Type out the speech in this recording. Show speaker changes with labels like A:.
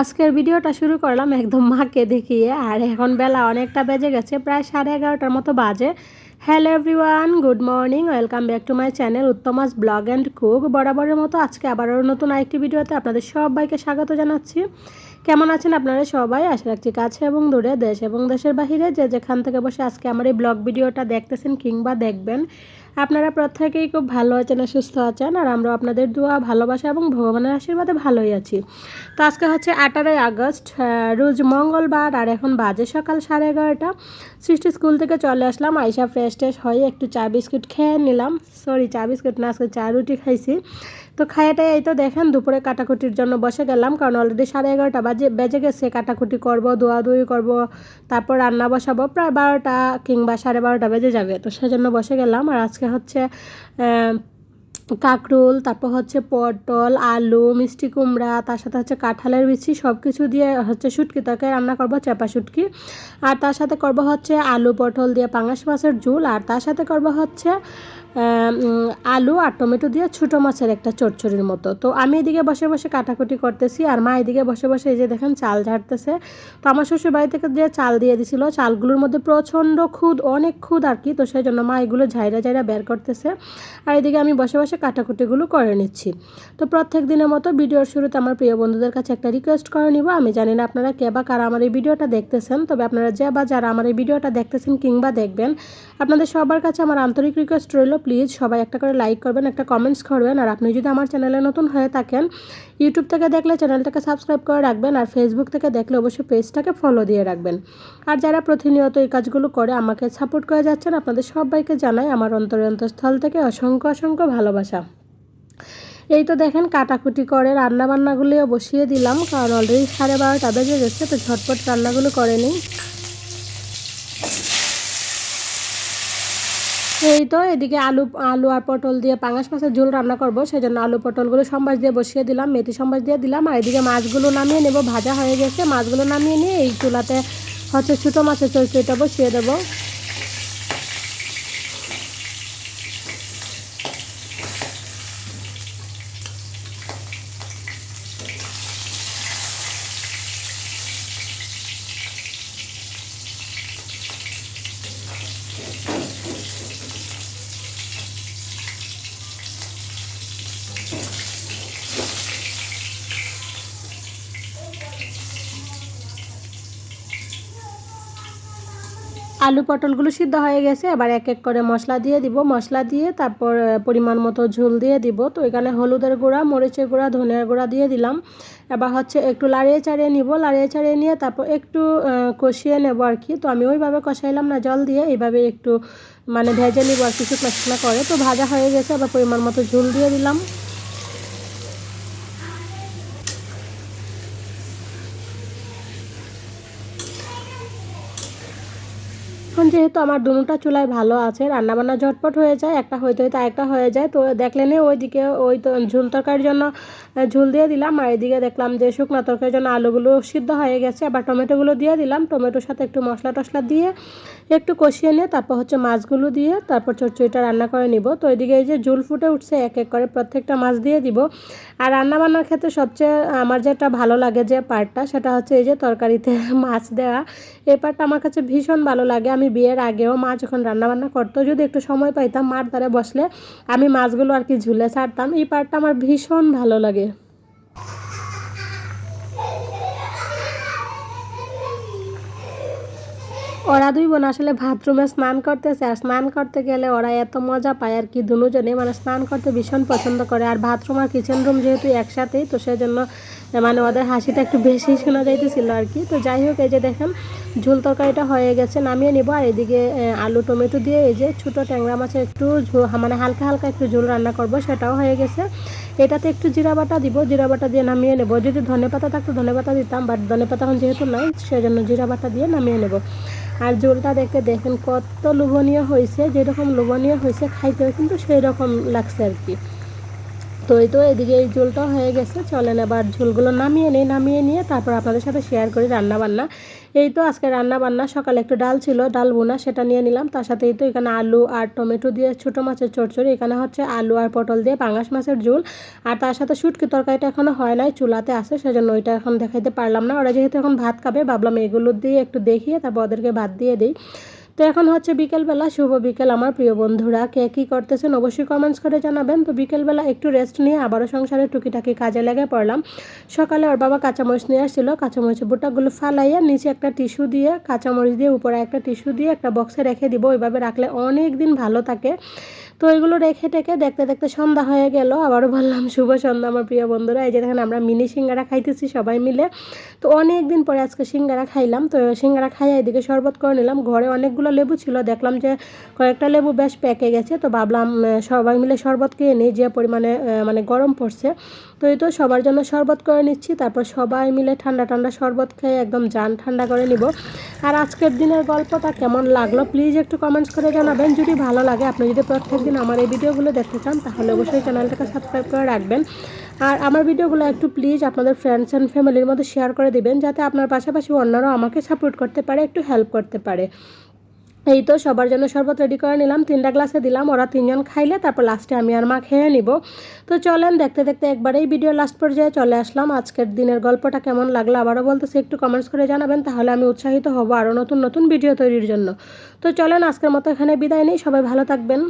A: আজকের ভিডিওটা শুরু করলাম একদম মাকে দেখিয়ে। আর এখন বেলা অনেকটা বেজে গেছে, প্রায় সাড়ে এগারোটার মতো বাজে। Hello everyone good morning welcome back to my channel Uttamas vlog and cook বরাবরের মতো আজকে আবারও নতুন আরেকটি ভিডিওতে আপনাদের সবাইকে স্বাগত জানাচ্ছি। কেমন আছেন আপনারা সবাই? আশা রাখছি কাছে এবং দূরে, দেশ এবং দেশের বাহিরে যে যেখান থেকে বসে আজকে আমার এই ব্লগ ভিডিওটা দেখতেছেন কিংবা দেখবেন। আপনারা প্রত্যেকেই খুব ভালো আছেন আর সুস্থ আছেন, আর আমরা আপনাদের দোয়া, ভালোবাসা এবং ভগবানের আশীর্বাদে ভালোই আছি। তো আজকে হচ্ছে আঠারোই আগস্ট রোজ মঙ্গলবার, আর এখন বাজে সকাল সাড়ে এগারোটা। সৃষ্টি স্কুল থেকে চলে আসলাম আইসা ফ্রেশ ট্রেশ হয়ে একটু চা বিস্কুট খেয়ে নিলাম। সরি চা বিস্কুট না, আজকে চা রুটি খাইছি। তো খাইয়াটাই এই তো দেখেন, দুপুরে কাটাকুটির জন্য বসে গেলাম, কারণ অলরেডি সাড়ে এগারোটা বাজে, বেজে গেছে, কাটাকুটি করব, দোয়াদুয়ি করব, তারপর রান্না বসাবো, প্রায় বারোটা কিংবা সাড়ে বারোটা বেজে যাবে। তো সেজন্য বসে গেলাম, আর আজকে হচ্ছে আহ, কাঁকরোল তারপর হচ্ছে পটল আলু মিষ্টি কুমড়া তার সাথে হচ্ছে কাঁঠালের বিচি সব কিছু দিয়ে হচ্ছে শুটকি তাকে রান্না করব চেপা শুটকি। আর তার সাথে করব হচ্ছে আলু পটল দিয়ে পাঙাশ মাছের ঝোল আর তার সাথে করব হচ্ছে আলু আর টমেটো দিয়ে ছোটো মাছের একটা চচ্চড়ির মতো। তো আমি এদিকে বসে বসে কাটাকুটি করতেছি আর মা এদিকে বসে বসে এই যে দেখেন চাল ঝাড়তেছে। তো আমার শ্বশুর বাড়ি থেকে যে চাল দিয়ে দিছিল, চালগুলোর মধ্যে প্রচণ্ড খুদ, অনেক খুদ আর কি। তো সেই জন্য মা এগুলো ঝাইরা ঝাইরা বের করতেছে। আর এদিকে আমি বসে বসে কাটাকুটিগুলো করে নিচ্ছি। তো প্রত্যেক দিনের মতো ভিডিওর শুরুতে আমার প্রিয় বন্ধুদের কাছে একটা রিকোয়েস্ট করে নিব। আমি জানি না আপনারা কে বা কারা আমার এই ভিডিওটা দেখতেছেন, তবে আপনারা যে বা যারা আমার এই ভিডিওটা দেখতেছেন কিংবা দেখবেন, আপনাদের সবার কাছে আমার আন্তরিক রিকোয়েস্ট রইল। প্লিজ সবাই একটা করে লাইক করবেন, একটা কমেন্টস করবেন। আর আপনি যদি আমার চ্যানেলে নতুন হয়ে থাকেন ইউটিউব থেকে দেখলে চ্যানেলটাকে সাবস্ক্রাইব করে রাখবেন আর ফেসবুক থেকে দেখলে অবশ্যই পেজটাকে ফলো দিয়ে রাখবেন। আর যারা প্রতিনিয়ত এই কাজগুলো করে আমাকে সাপোর্ট করে যাচ্ছেন, আপনাদের সবাইকে জানাই আমার অন্তরে অন্তঃস্থল থেকে অসংখ্য অসংখ্য ভালোবাসা। এই তো দেখেন কাটাকুটি করে রান্না বান্নাগুলিও বসিয়ে দিলাম, কারণ অলরেডি সাড়ে বারোটা বেজে গেছে, তো ঝটপট রান্নাগুলো করে নিই। এই তো, এদিকে আলু আলু আর পটল দিয়ে পাঙাশ মাছের ঝোল রান্না করব। সেই জন্য আলু, পটলগুলো সম্বাস দিয়ে বসিয়ে দিলাম, মেথি সম্বাস দিয়ে দিলাম। আর এদিকে মাছগুলো নামিয়ে নেব, ভাজা হয়ে গেছে। মাছগুলো নামিয়ে নিয়ে এই চুলাতে হচ্ছে ছোটো মাছের চরচড়িটা বসিয়ে দেবো। আলু পটলগুলো সিদ্ধ হয়ে গেছে, এবার এক এক করে মশলা দিয়ে দিব। মশলা দিয়ে তারপর পরিমাণ মতো ঝোল দিয়ে দিব। তো এখানে হলুদের গুঁড়া, মরিচের গুঁড়া, ধনিয়ার গুঁড়া দিয়ে দিলাম। এবার হচ্ছে একটু লাড়িয়ে চাড়িয়ে নিব। লাড়িয়ে চাড়িয়ে নিয়ে তারপর একটু কষিয়ে নেব আর কি। তো আমি ওইভাবে কষাইলাম না জল দিয়ে, এইভাবে একটু মানে ভেজে নিব আর কিছু শুকনা করে। তো ভাজা হয়ে গেছে আবার পরিমাণ মতো ঝোল দিয়ে দিলাম। এখন যেহেতু আমার দুটোটা চুলায় ভালো আছে, রান্নাবান্না ঝটপট হয়ে যায়, একটা হইতে হইতে একটা হয়ে যায়, তো দেখলেন ওইদিকে ওই তো ঝুল তরকারির জন্য ঝুল দিয়ে দিলাম, আর এদিকে দেখলাম যে শুকনো তরকারির জন্য আলুগুলো সিদ্ধ হয়ে গেছে, আবার টমেটোগুলো দিয়ে দিলাম, টমেটোর সাথে একটু মশলা টশলা দিয়ে একটু কষিয়ে নিয়ে তারপর হচ্ছে মাছগুলো দিয়ে তারপর চচ্চড়িটা রান্না করে নিব, তো এদিকে এই যে ঝুল ফুটে উঠছে, এক এক করে প্রত্যেকটা মাছ দিয়ে দিব, আর রান্না বান্নার ক্ষেত্রে সবচেয়ে আমার যেটা ভালো লাগে যে পার্টটা, সেটা হচ্ছে এই যে তরকারিতে মাছ দেওয়া, এই পার্টটা আমার কাছে ভীষণ ভালো লাগে, আমি বিয়ের আগেও মা যখন রান্নাবান্না করতো, যদি একটু সময় পাইতাম, মার দ্বারে বসলে আমি মাছগুলো আর কি ঝুলে ছাড়তাম। এই পার্টটা আমার ভীষণ ভালো লাগে। ওরা দুই বোন আসলে বাথরুমে স্নান করতেছে, আর স্নান করতে গেলে ওরা এত মজা পায়, আর কি দুজনে মানে স্নান করতে ভীষণ পছন্দ করে। আর বাথরুম আর কিচেন রুম যেহেতু একসাথেই, তো সেই জন্য মানে ওদের হাসিটা একটু বেশি শোনা যাইতেছিল আর কি। তো যাই হোক, এই যে দেখেন, ঝোল তরকারিটা হয়ে গেছে, নামিয়ে নিব। আর এদিকে আলু টমেটো দিয়ে এই যে ছোটো ট্যাংরা মাছের একটু মানে হালকা হালকা একটু ঝোল রান্না করব, সেটাও হয়ে গেছে। এটাতে একটু জিরা বাটা দিব, জিরা বাটা দিয়ে নামিয়ে নেব। যদি ধনে পাতা থাকতো, ধনে পাতা দিতাম, বাট ধনে পাতা এখন যেহেতু নাই, সেজন্য জিরা বাটা দিয়ে নামিয়ে নেব। আর ঝোলটা দেখে দেখেন কত লোভনীয় হয়েছে, যেরকম লোভনীয় হয়েছে, খাইতেও কিন্তু সেই রকম লাগছে আর কি। তো এই তো এদিকে এই ঝোলটা হয়ে গেছে। চলেন এবার ঝোলগুলো নামিয়ে নিই, নামিয়ে নিয়ে তারপর আপনাদের সাথে শেয়ার করি রান্না বান্না এই তো আজকে রান্না বান্না সকালে একটু ডাল ছিল, ডাল বোনা সেটা নিয়ে নিলাম। তার সাথে এই তো এখানে আলু আর টমেটো দিয়ে ছোটো মাছের চচ্চড়ি, এখানে হচ্ছে আলু আর পটল দিয়ে পাঙাশ মাছের ঝোল। আর তার সাথে শুটকি তরকারিটা এখনও হয় নাই, চুলাতে আছে, সেজন্য ওইটা এখন দেখাইতে পারলাম না। ওরা যেহেতু এখন ভাত খাবে, ভাবলাম এগুলো দিয়ে একটু দেখিয়ে তারপর ওদেরকে ভাত দিয়ে দিই। তো এখন হচ্ছে বিকেলবেলা, শুভ বিকেল আমার প্রিয় বন্ধুরা। কে কী করতেছেন অবশ্যই কমেন্টস করে জানাবেন। তো বিকেলবেলা একটু রেস্ট নিয়ে আবারও সংসারে টুকিটাকি কাজে লেগে পড়লাম। সকালে ওর বাবা কাঁচামরিচ নিয়ে আসছিল। কাঁচামরিচের বুটাগুলো ফালাইয়া নিচে একটা টিস্যু দিয়ে, কাঁচামরিচ দিয়ে, উপরে একটা টিস্যু দিয়ে একটা বক্সে রেখে দিব। ওইভাবে রাখলে অনেক দিন ভালো থাকে। তো এগুলো রেখে টেকে দেখতে দেখতে সন্ধ্যা হয়ে গেল। আবারও বললাম, শুভ সন্ধ্যা আমার প্রিয় বন্ধুরা। এই যে দেখেন আমরা মিনি সিঙ্গারা খাইতেছি সবাই মিলে। তো অনেক দিন পরে আজকে সিঙ্গারা খাইলাম। তো সিঙ্গারা খাইয়া এদিকে শরবত করে নিলাম। ঘরে অনেকগুলো লেবু ছিল, দেখলাম যে কয়েকটা লেবু বেশ পেকে গেছে, তো ভাবলাম সবাই মিলে শরবত খেয়ে নিই, যে পরিমাণে মানে গরম পড়ছে। তো এই তো সবার জন্য শরবত করে নিচ্ছি, তারপর সবাই মিলে ঠান্ডা ঠান্ডা শরবত খেয়ে একদম জান ঠান্ডা করে নিব। আর আজকের দিনের গল্পটা কেমন লাগল প্লিজ একটু কমেন্টস করে জানাবেন। যদি ভালো লাগে, আপনি যদি প্রত্যেক দিন আমার এই ভিডিওগুলো দেখতে চান, তাহলে অবশ্যই চ্যানেলটাকে সাবস্ক্রাইব করে রাখবেন। আর আমার ভিডিওগুলো একটু প্লিজ আপনাদের ফ্রেন্ডস অ্যান্ড ফ্যামিলির মধ্যে শেয়ার করে দিবেন, যাতে আপনার পাশাপাশি অন্যরাও আমাকে সাপোর্ট করতে পারে, একটু হেল্প করতে পারে। এই তো সবার জন্য শরবত রেডি করে নিলাম। তিনটা গ্লাসে দিলাম, ওরা তিনজন খাইলে তারপর লাস্টে আমি আর মা খেয়ে নিব। তো চলেন দেখতে দেখতে একবারেই ভিডিও লাস্ট পর্যায়ে চলে আসলাম। আজকের দিনের গল্পটা কেমন লাগল আবারও বলতেছি, একটু কমেন্টস করে জানাবেন, তাহলে আমি উৎসাহিত হব আরও নতুন নতুন ভিডিও তৈরির জন্য। তো চলেন আজকের মতো এখানে বিদায় নেই, সবাই ভালো থাকবেন।